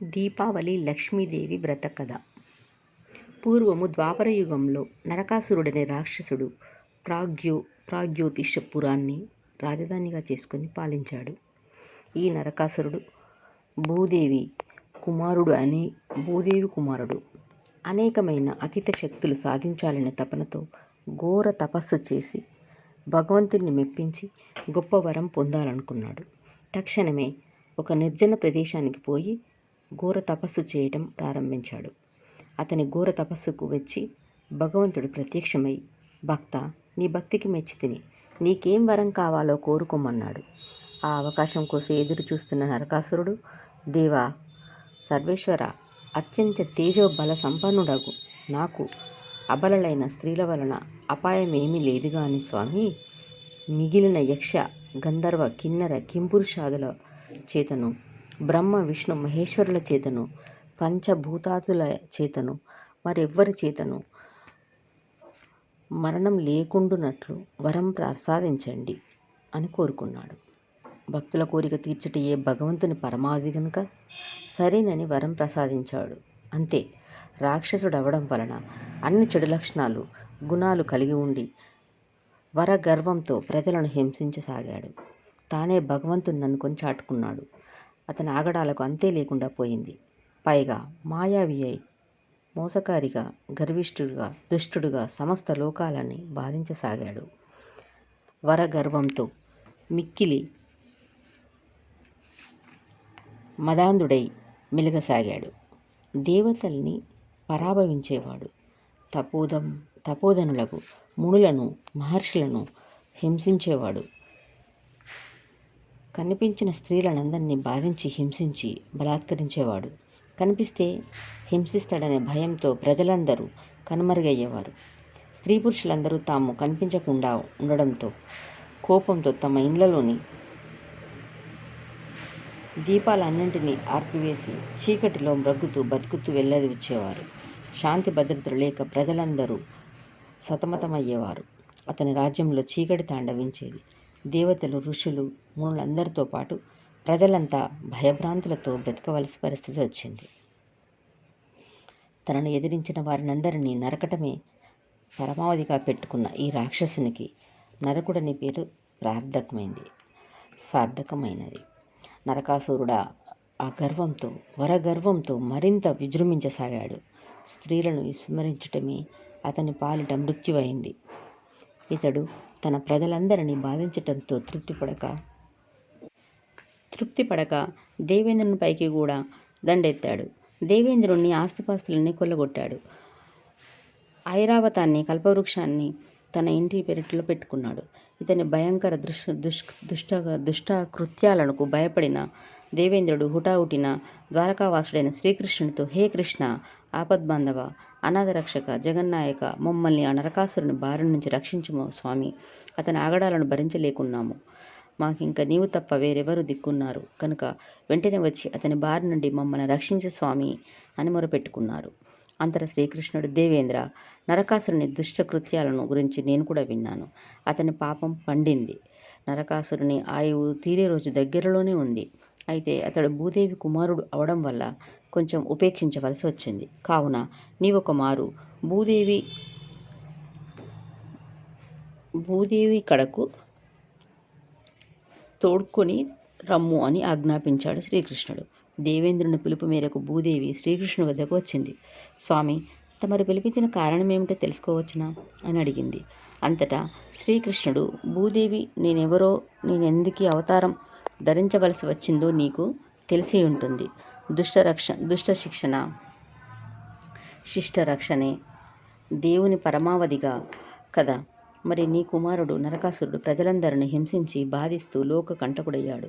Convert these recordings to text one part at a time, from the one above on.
దీపావళి లక్ష్మీదేవి వ్రత కథ పూర్వము ద్వాపరయుగంలో నరకాసురుడనే రాక్షసుడు ప్రాగ్యో ప్రాగ్యోతిషపురాన్ని రాజధానిగా చేసుకుని పాలించాడు. ఈ నరకాసురుడు భూదేవి కుమారుడు అనే భూదేవి కుమారుడు. అనేకమైన అతీత శక్తులు సాధించాలనే తపనతో ఘోర తపస్సు చేసి భగవంతుడిని మెప్పించి గొప్ప వరం పొందాలనుకున్నాడు. తక్షణమే ఒక నిర్జన ప్రదేశానికి పోయి ఘోర తపస్సు చేయటం ప్రారంభించాడు. అతని ఘోర తపస్సుకు వచ్చి భగవంతుడు ప్రత్యక్షమై భక్త నీ భక్తికి మెచ్చి తిని నీకేం వరం కావాలో కోరుకోమన్నాడు. ఆ అవకాశం కోసం ఎదురు చూస్తున్న నరకాసురుడు దేవా సర్వేశ్వర అత్యంత తేజోబల సంపన్నుడగు నాకు అబలలైన స్త్రీల వలన అపాయం ఏమి లేదు కానీ స్వామి మిగిలిన యక్ష గంధర్వ కిన్నర కింపురుషాదుల చేతను బ్రహ్మ విష్ణు మహేశ్వరుల చేతను పంచభూతాతుల చేతను మరెవ్వరి చేతను మరణం లేకుండునట్లు వరం ప్రసాదించండి అని కోరుకున్నాడు. భక్తుల కోరిక తీర్చుటయే భగవంతుని పరమాధి గనుక సరేనని వరం ప్రసాదించాడు. అంతే రాక్షసుడు అవడం వలన అన్ని చెడు లక్షణాలు గుణాలు కలిగి ఉండి వరగర్వంతో ప్రజలను హింసించసాగాడు. తానే భగవంతుని అనుకొని చాటుకున్నాడు. అతని ఆగడాలకు అంతే లేకుండా పోయింది. పైగా మాయావి అయి మోసకారిగా గర్విష్ఠుడుగా దుష్టుడుగా సమస్త లోకాలని బాధించసాగాడు. వరగర్వంతో మిక్కిలి మదాంధుడై మెలగసాగాడు. దేవతల్ని పరాభవించేవాడు. తపోదం తపోధనులకు మునులను మహర్షులను హింసించేవాడు. కనిపించిన స్త్రీలనందరినీ బాధించి హింసించి బలాత్కరించేవాడు. కనిపిస్తే హింసిస్తాడనే భయంతో ప్రజలందరూ కనుమరుగయ్యేవారు. స్త్రీ పురుషులందరూ తాము కనిపించకుండా ఉండడంతో కోపంతో తమ ఇండ్లలోని దీపాలన్నింటినీ ఆర్పివేసి చీకటిలో మ్రగ్గుతూ బతుకుతూ వెళ్ళవచ్చేవారు. శాంతి భద్రతలు లేక ప్రజలందరూ సతమతమయ్యేవారు. అతని రాజ్యంలో చీకటి తాండవించేది. దేవతలు ఋషులు మునులందరితో పాటు ప్రజలంతా భయభ్రాంతులతో బ్రతకవలసి పరిస్థితి వచ్చింది. తనను ఎదిరించిన వారినందరినీ నరకటమే పరమావధిగా పెట్టుకున్న ఈ రాక్షసునికి నరకుడని పేరు ప్రార్థకమైంది సార్థకమైనది. నరకాసురుడా ఆ గర్వంతో వరగర్వంతో మరింత విజృంభించసాగాడు. స్త్రీలను విస్మరించటమే అతని పాలిట మృత్యువైంది ఇతడు తన ప్రజలందరినీ బాధించటంతో తృప్తిపడక తృప్తిపడక దేవేంద్రునిపైకి కూడా దండెత్తాడు. దేవేంద్రుణ్ణి ఆస్తిపాస్తులన్నీ కొల్లగొట్టాడు. ఐరావతాన్ని కల్పవృక్షాన్ని తన ఇంటి పెరట్లో పెట్టుకున్నాడు. ఇతని భయంకర దుష్ దుష్ దుష్ట దుష్ట కృత్యాలకు భయపడిన దేవేంద్రుడు హుటాహుటిన ద్వారకావాసుడైన శ్రీకృష్ణునితో హే కృష్ణ ఆపద్బాంధవ అనాథరక్షక జగన్నాయక మమ్మల్ని ఆ నరకాసురుని బారి నుంచి రక్షించుమో స్వామి అతని ఆగడాలను భరించలేకున్నాము. మాకింక నీవు తప్ప వేరెవరు దిక్కున్నారు కనుక వెంటనే వచ్చి అతని బారి నుండి మమ్మల్ని రక్షించు స్వామి అని మొరపెట్టుకున్నారు. అంతర శ్రీకృష్ణుడు దేవేంద్ర నరకాసురుని దుష్టకృత్యాలను గురించి నేను కూడా విన్నాను. అతని పాపం పండింది. నరకాసురుని ఆయువు తీరే రోజు దగ్గరలోనే ఉంది. అయితే అతడు భూదేవి కుమారుడు అవడం వల్ల కొంచెం ఉపేక్షించవలసి వచ్చింది. కావున నీవొక మారు భూదేవి భూదేవి కడకు తోడ్కొని రమ్ము అని ఆజ్ఞాపించాడు శ్రీకృష్ణుడు. దేవేంద్రుని పిలుపు మేరకు భూదేవి శ్రీకృష్ణుని వద్దకు వచ్చింది. స్వామి తమరు పిలిపించిన కారణమేమిటో తెలుసుకోవచ్చునా? అని అడిగింది. అంతటా శ్రీకృష్ణుడు భూదేవి నేనెవరో నేనెందుకీ అవతారం ధరించవలసి వచ్చిందో నీకు తెలిసే ఉంటుంది. దుష్టరక్ష శిష్ట శిష్టరక్షణే దేవుని పరమావధిగా కదా మరి నీ కుమారుడు నరకాసురుడు ప్రజలందరిని హింసించి బాధిస్తూ లోక కంటకుడయ్యాడు.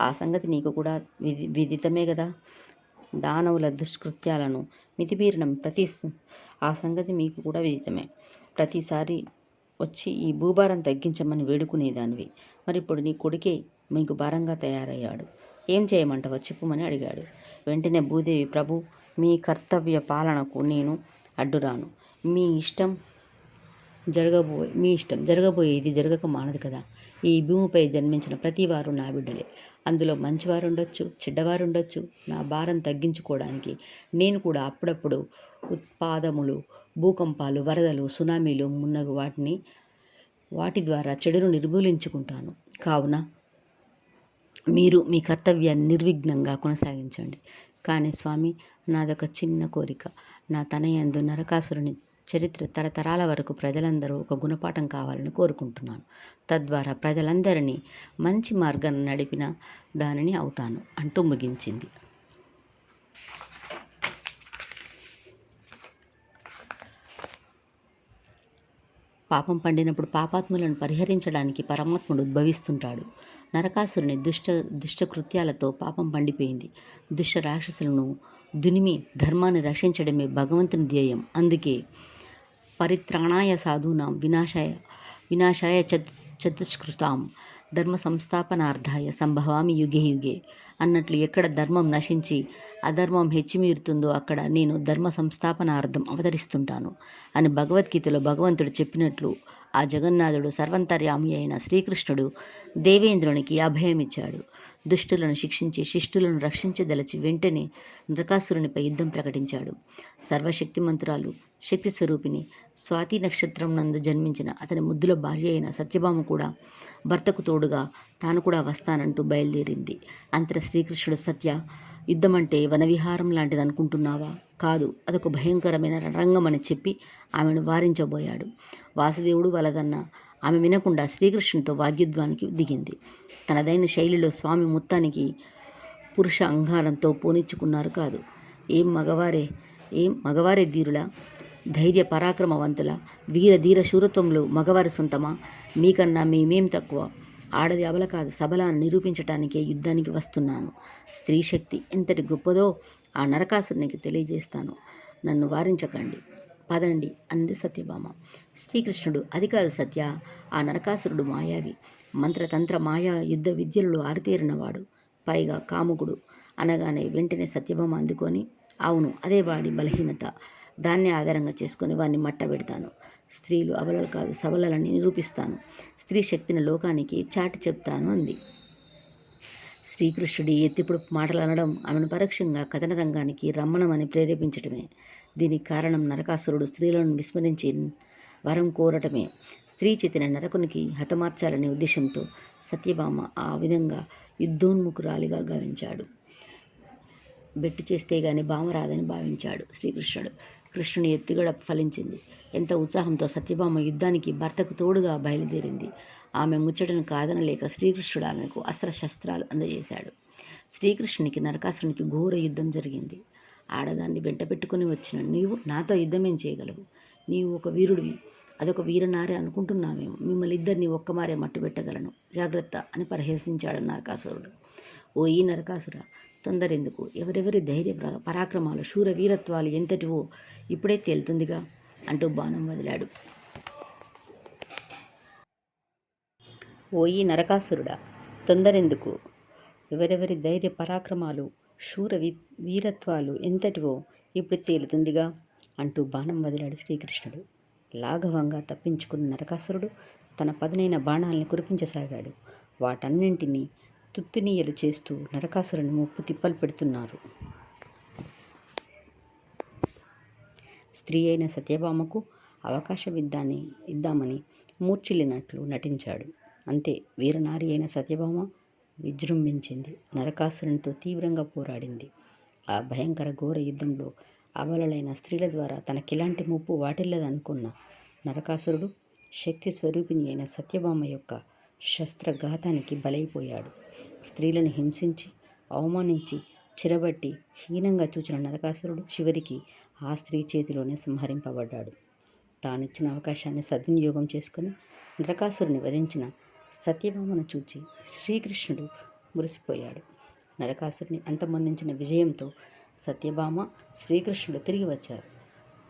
ఆ సంగతి నీకు కూడా విది విదితమే కదా దానవుల దుష్కృత్యాలను మితిమీరిన ప్రతి ఆ సంగతి మీకు కూడా విదితమే. ప్రతిసారి వచ్చి ఈ భూభారం తగ్గించమని వేడుకునేదానివి. మరిప్పుడు నీ కొడుకే మీకు భారంగా తయారయ్యాడు. ఏం చేయమంటావో చెప్పుమని అడిగాడు. వెంటనే భూదేవి ప్రభు మీ కర్తవ్య పాలనకు నేను అడ్డురాను. మీ ఇష్టం జరగబోయే మీ ఇష్టం జరగబోయేది జరగక మానదు కదా. ఈ భూమిపై జన్మించిన ప్రతి వారు నా బిడ్డలే. అందులో మంచివారు ఉండొచ్చు చెడ్డవారు ఉండొచ్చు నా భారం తగ్గించుకోవడానికి నేను కూడా అప్పుడప్పుడు ఉత్పాదములు భూకంపాలు వరదలు సునామీలు మున్నగు వాటిని వాటి ద్వారా చెడును నిర్మూలించుకుంటాను. కావున మీరు మీ కర్తవ్యాన్ని నిర్విఘ్నంగా కొనసాగించండి. కానీ స్వామి నాదొక చిన్న కోరిక. నా తనయందు నరకాసురుని చరిత్ర తరతరాల వరకు ప్రజలందరూ ఒక గుణపాఠం కావాలని కోరుకుంటున్నాను. తద్వారా ప్రజలందరినీ మంచి మార్గాన్ని నడిపిన దానిని అవుతాను అంటూ ముగించింది. పాపం పండినప్పుడు పాపాత్ములను పరిహరించడానికి పరమాత్ముడు ఉద్భవిస్తుంటాడు. నరకాసురుని దుష్ట దుష్టకృత్యాలతో పాపం పండిపోయింది. దుష్ట రాక్షసులను దునిమి ధర్మాన్ని రక్షించడమే భగవంతుని ధ్యేయం. అందుకే పరిత్రాణాయ సాధూనాం వినాశాయ వినాశాయ చత్ చతుష్కృతాం ధర్మ సంస్థాపనార్థాయ సంభవామి యుగే యుగే అన్నట్లు ఎక్కడ ధర్మం నశించి అధర్మం హెచ్చిమీరుతుందో అక్కడ నేను ధర్మ సంస్థాపనార్థం అవతరిస్తుంటాను అని భగవద్గీతలో భగవంతుడు చెప్పినట్లు ఆ జగన్నాథుడు సర్వంతర్యామి అయిన శ్రీకృష్ణుడు దేవేంద్రునికి అభయమిచ్చాడు. దుష్టులను శిక్షించి శిష్టులను రక్షించదలచి వెంటనే నృకాసురునిపై యుద్ధం ప్రకటించాడు. సర్వశక్తిమంతురాలు శక్తి స్వరూపిణి స్వాతి నక్షత్రం నందు జన్మించిన అతని ముద్దుల భార్య అయిన సత్యభామ కూడా భర్తకు తోడుగా తాను కూడా వస్తానంటూ బయలుదేరింది. అంతర శ్రీకృష్ణుడు సత్య యుద్ధం అంటే వనవిహారం లాంటిది అనుకుంటున్నావా కాదు. అదొక భయంకరమైన రంగం అని చెప్పి ఆమెను వారించబోయాడు. వాసుదేవుడు వలదన్న ఆమె వినకుండా శ్రీకృష్ణునితో వాగ్యుద్వానికి దిగింది. తనదైన శైలిలో స్వామి మొత్తానికి పురుష అంగారంతో పోనిచ్చుకున్నారు కాదు. ఏం మగవారే ఏం మగవారే ధీరుల ధైర్య పరాక్రమవంతుల వీర ధీర శూరత్వంలో మగవారి సొంతమా? మీకన్నా మేమేం తక్కువ? ఆడది అబల కాదు సబల నిరూపించటానికే యుద్ధానికి వస్తున్నాను. స్త్రీ శక్తి ఎంతటి గొప్పదో ఆ నరకాసురునికి తెలియజేస్తాను. నన్ను వారించకండి. పదండి అంది సత్యభామ. శ్రీకృష్ణుడు అది కాదు సత్య ఆ నరకాసురుడు మాయావి. మంత్రతంత్ర మాయా యుద్ధ విద్యలలో ఆరితేరినవాడు. పైగా కాముకుడు. అనగానే వెంటనే సత్యభామ అందుకొని అవును అదే వాడి బలహీనత. దాన్నే ఆధారంగా చేసుకొని వాడిని మట్టబెడతాను స్త్రీలు అబలలు కాదు సబలలని నిరూపిస్తాను. స్త్రీ శక్తిని లోకానికి చాటి చెప్తాను అంది. శ్రీకృష్ణుడి ఎత్తిప్పుడు మాటలు అనడం ఆమెను పరోక్షంగా కథన రంగానికి రమ్మణమని ప్రేరేపించటమే. దీనికి కారణం నరకాసురుడు స్త్రీలను విస్మరించి వరం కోరటమే. స్త్రీ చేతిన నరకునికి హతమార్చాలనే ఉద్దేశంతో సత్యభామ ఆ విధంగా యుద్ధోన్ముఖురాలిగా గావించాడు. బెట్టి చేస్తే గాని భామ రాదని భావించాడు శ్రీకృష్ణుడు. కృష్ణుని ఎత్తుగడ ఫలించింది. ఎంత ఉత్సాహంతో సత్యభామ యుద్ధానికి భర్తకు తోడుగా బయలుదేరింది. ఆమె ముచ్చటను కాదనలేక శ్రీకృష్ణుడు ఆమెకు అస్త్రశస్త్రాలు అందజేశాడు. శ్రీకృష్ణునికి నరకాసురునికి ఘోర యుద్ధం జరిగింది. ఆడదాన్ని వెంట పెట్టుకుని వచ్చిన నీవు నాతో యుద్ధమేం చేయగలవు? నీవు ఒక వీరుడివి అదొక వీరనారే అనుకుంటున్నావేమో. మిమ్మల్ని ఇద్దరిని ఒక్కమారే మట్టు పెట్టగలను. జాగ్రత్త అని పరిహసించాడు నరకాసురుడు. ఓ ఈ నరకాసుర తొందరెందుకు? ఎవరెవరి ధైర్య పరాక్రమాలు శూర వీరత్వాలు ఎంతటివో ఇప్పుడే తేలుతుందిగా? అంటూ బాణం వదిలాడు. ఓయి నరకాసురుడా తొందరెందుకు? ఎవరెవరి ధైర్య పరాక్రమాలు శూర వీ వీరత్వాలు ఎంతటివో ఇప్పుడు తేలుతుందిగా అంటూ బాణం వదిలాడు శ్రీకృష్ణుడు. లాఘవంగా తప్పించుకున్న నరకాసురుడు తన పదునైన బాణాల్ని కురిపించసాగాడు. వాటన్నింటినీ తుత్తునీయలు చేస్తూ నరకాసురుని ముప్పు తిప్పలు పెడుతున్నారు స్త్రీ అయిన సత్యభామకు అవకాశం ఇద్దాని ఇద్దామని మూర్చిల్లినట్లు నటించాడు. అంతే. వీరనారి అయిన సత్యభామ విజృంభించింది. నరకాసురునితో తీవ్రంగా పోరాడింది. ఆ భయంకర ఘోర యుద్ధంలో అబలలైన స్త్రీల ద్వారా తనకిలాంటి ముప్పు వాటిల్లదనుకున్న నరకాసురుడు శక్తి స్వరూపిణి అయిన సత్యభామ యొక్క శస్త్రఘాతానికి బలైపోయాడు. స్త్రీలను హింసించి అవమానించి చిరబట్టి హీనంగా చూచిన నరకాసురుడు చివరికి ఆ స్త్రీ చేతిలోనే సంహరింపబడ్డాడు. తానిచ్చిన అవకాశాన్ని సద్వినియోగం చేసుకుని నరకాసురుని వధించిన సత్యభామను చూచి శ్రీకృష్ణుడు మురిసిపోయాడు. నరకాసురుని అంతమొందించిన విజయంతో సత్యభామ శ్రీకృష్ణుడు తిరిగి వచ్చారు.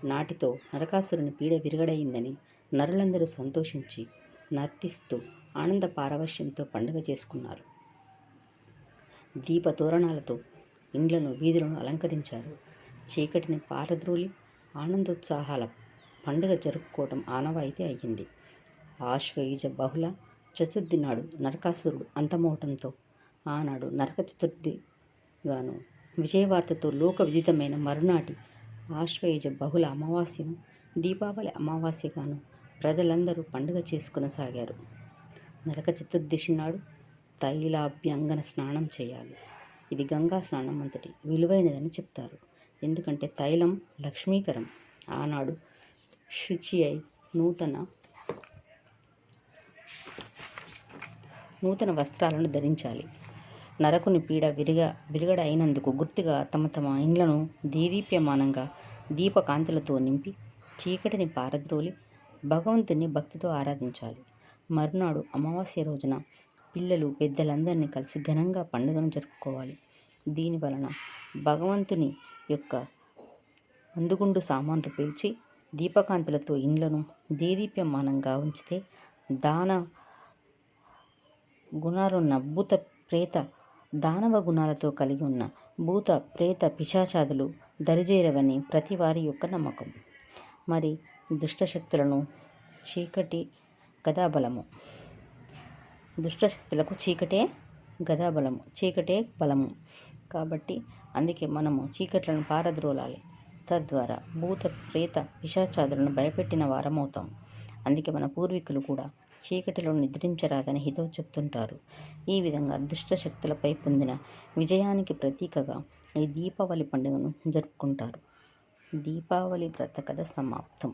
నాటితో నరకాసురుని పీడ విరగడయిందని నరులందరూ సంతోషించి నర్తిస్తూ ఆనంద పారవశ్యంతో పండుగ చేసుకున్నారు. దీప తోరణాలతో ఇండ్లను వీధులను అలంకరించారు. చీకటిని పారద్రోలి ఆనందోత్సాహాల పండుగ జరుపుకోవటం ఆనవాయితీ అయ్యింది. ఆశ్వయుజ బహుళ చతుర్థి నాడు నరకాసురుడు అంతమవటంతో ఆనాడు నరక చతుర్థి గాను విజయవార్తతో లోక విదితమైన మరునాటి ఆశ్వయుజ బహుళ అమావాస్యను దీపావళి అమావాస్యగాను ప్రజలందరూ పండుగ చేసుకునసాగారు నరక చతుర్దశి నాడు తైలాభ్యంగన స్నానం చేయాలి. ఇది గంగా స్నానం అంతటి విలువైనదని చెప్తారు. ఎందుకంటే తైలం లక్ష్మీకరం. ఆనాడు శుచి అయి నూతన నూతన వస్త్రాలను ధరించాలి. నరకుని పీడ విరిగ విరగడ అయినందుకు గుర్తుగా తమ తమ ఇండ్లను దీదీప్యమానంగా దీపకాంతులతో నింపి చీకటిని పారద్రోలి భగవంతుని భక్తితో ఆరాధించాలి. మరునాడు అమావాస్య రోజున పిల్లలు పెద్దలందరినీ కలిసి ఘనంగా పండుగను జరుపుకోవాలి. దీని వలన భగవంతుని యొక్క అందుగుండు సామాన్లు పేల్చి దీపకాంతులతో ఇండ్లను దేదీప్యమానంగా ఉంచితే దాన గుణాలున్న భూత ప్రేత దానవ గుణాలతో కలిగి ఉన్న భూత ప్రేత పిశాచాదులు దరిజేరవని ప్రతి వారి యొక్క నమ్మకం. మరి దుష్టశక్తులను చీకటి గదాబలము. దుష్టశక్తులకు చీకటే గదాబలము చీకటే బలము. కాబట్టి అందుకే మనము చీకట్లను పారద్రోలాలి. తద్వారా భూత ప్రేత పిశాచాదులను భయపెట్టిన వారమవుతాం. అందుకే మన పూర్వీకులు కూడా చీకటిలో నిద్రించరాదని హితవు చెప్తుంటారు. ఈ విధంగా దుష్ట శక్తులపై పొందిన విజయానికి ప్రతీకగా ఈ దీపావళి పండుగను జరుపుకుంటారు. దీపావళి వ్రత కథ సమాప్తం.